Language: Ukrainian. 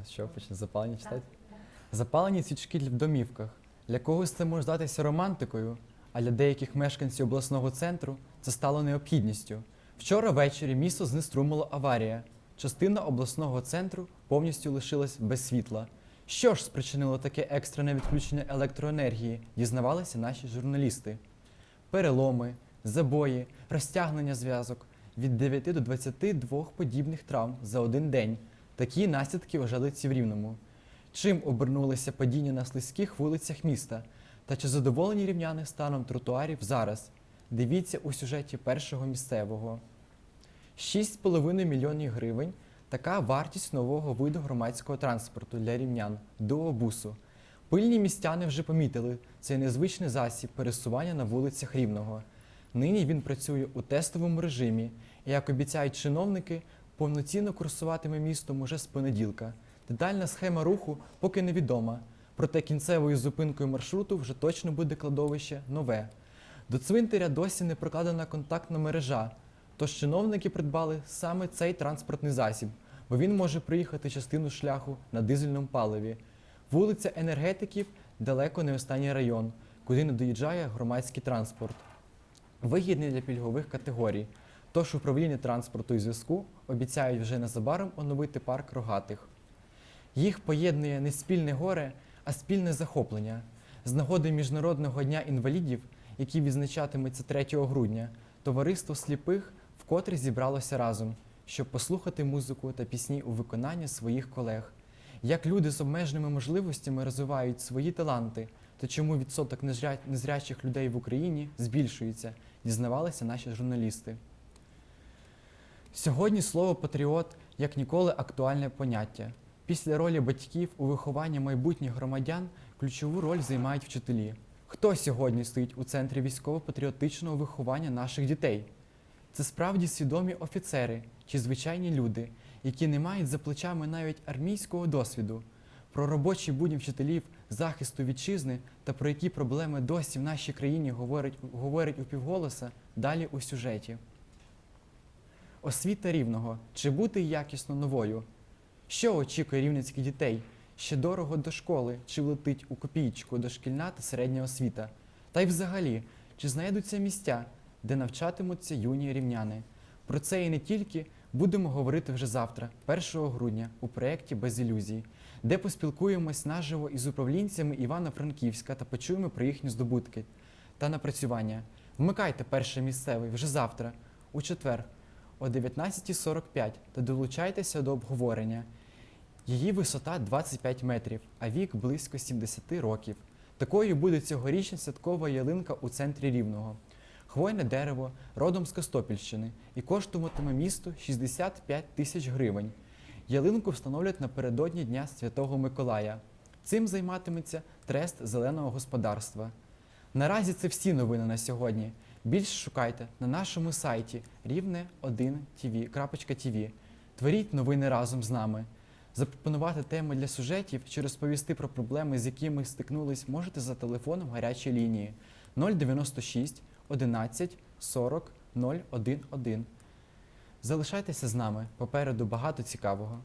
А що почне запалення читати? Запалені свічки в домівках. Для когось це може здатися романтикою, а для деяких мешканців обласного центру це стало необхідністю. Вчора ввечері місто знеструмила аварія. Частина обласного центру повністю лишилась без світла. Що ж спричинило таке екстрене відключення електроенергії, дізнавалися наші журналісти. Переломи, забої, розтягнення зв'язок від 9 до 22 подібних травм за один день. Такі наслідки ожеледці в Рівному. Чим обернулися падіння на слизьких вулицях міста? Та чи задоволені рівняни станом тротуарів зараз? Дивіться у сюжеті першого місцевого. 6,5 мільйонів гривень така вартість нового виду громадського транспорту для рівнян дуобусу. Пильні містяни вже помітили цей незвичний засіб пересування на вулицях Рівного. Нині він працює у тестовому режимі і, як обіцяють чиновники, повноцінно курсуватиме містом уже з понеділка. Детальна схема руху поки невідома, проте кінцевою зупинкою маршруту вже точно буде кладовище нове. До цвинтаря досі не прокладена контактна мережа, тож чиновники придбали саме цей транспортний засіб, бо він може приїхати частину шляху на дизельному паливі. Вулиця енергетиків далеко не останній район, куди не доїжджає громадський транспорт. Вигідний для пільгових категорій. Тож управління транспорту і зв'язку обіцяють вже незабаром оновити парк рогатих. Їх поєднує не спільне горе, а спільне захоплення. З нагоди Міжнародного дня інвалідів, який відзначатиметься 3 грудня, товариство сліпих вкотре зібралося разом, щоб послухати музику та пісні у виконанні своїх колег. Як люди з обмеженими можливостями розвивають свої таланти, та чому відсоток незрячих людей в Україні збільшується, дізнавалися наші журналісти. Сьогодні слово патріот як ніколи актуальне поняття. Після ролі батьків у вихованні майбутніх громадян ключову роль займають вчителі. Хто сьогодні стоїть у центрі військово-патріотичного виховання наших дітей? Це справді свідомі офіцери чи звичайні люди, які не мають за плечами навіть армійського досвіду. Про робочі будні вчителів захисту вітчизни та про які проблеми досі в нашій країні говорять, говорять у півголоса далі у сюжеті. Освіта рівного чи бути якісно новою? Що очікує рівненських дітей? Ще дорого до школи, чи влетить у копійку дошкільна та середня освіта? Та й взагалі, чи знайдуться місця, де навчатимуться юні рівняни? Про це і не тільки будемо говорити вже завтра, 1 грудня, у проєкті Без ілюзій, де поспілкуємось наживо із управлінцями Івано-Франківська та почуємо про їхні здобутки та напрацювання. Вмикайте перший місцевий вже завтра, у четвер, о 19.45 та долучайтеся до обговорення. Її висота 25 метрів, а вік близько 70 років. Такою буде цьогорічна святкова ялинка у центрі Рівного. Хвойне дерево родом з Костопільщини і коштуватиме місту 65 тисяч гривень. Ялинку встановлять напередодні Дня Святого Миколая. Цим займатиметься трест зеленого господарства. Наразі це всі новини на сьогодні. Більше шукайте на нашому сайті рівне1tv.tv. Творіть новини разом з нами. Запропонувати теми для сюжетів чи розповісти про проблеми, з якими стикнулись, можете за телефоном гарячої лінії 096 11 40 011. Залишайтеся з нами. Попереду багато цікавого.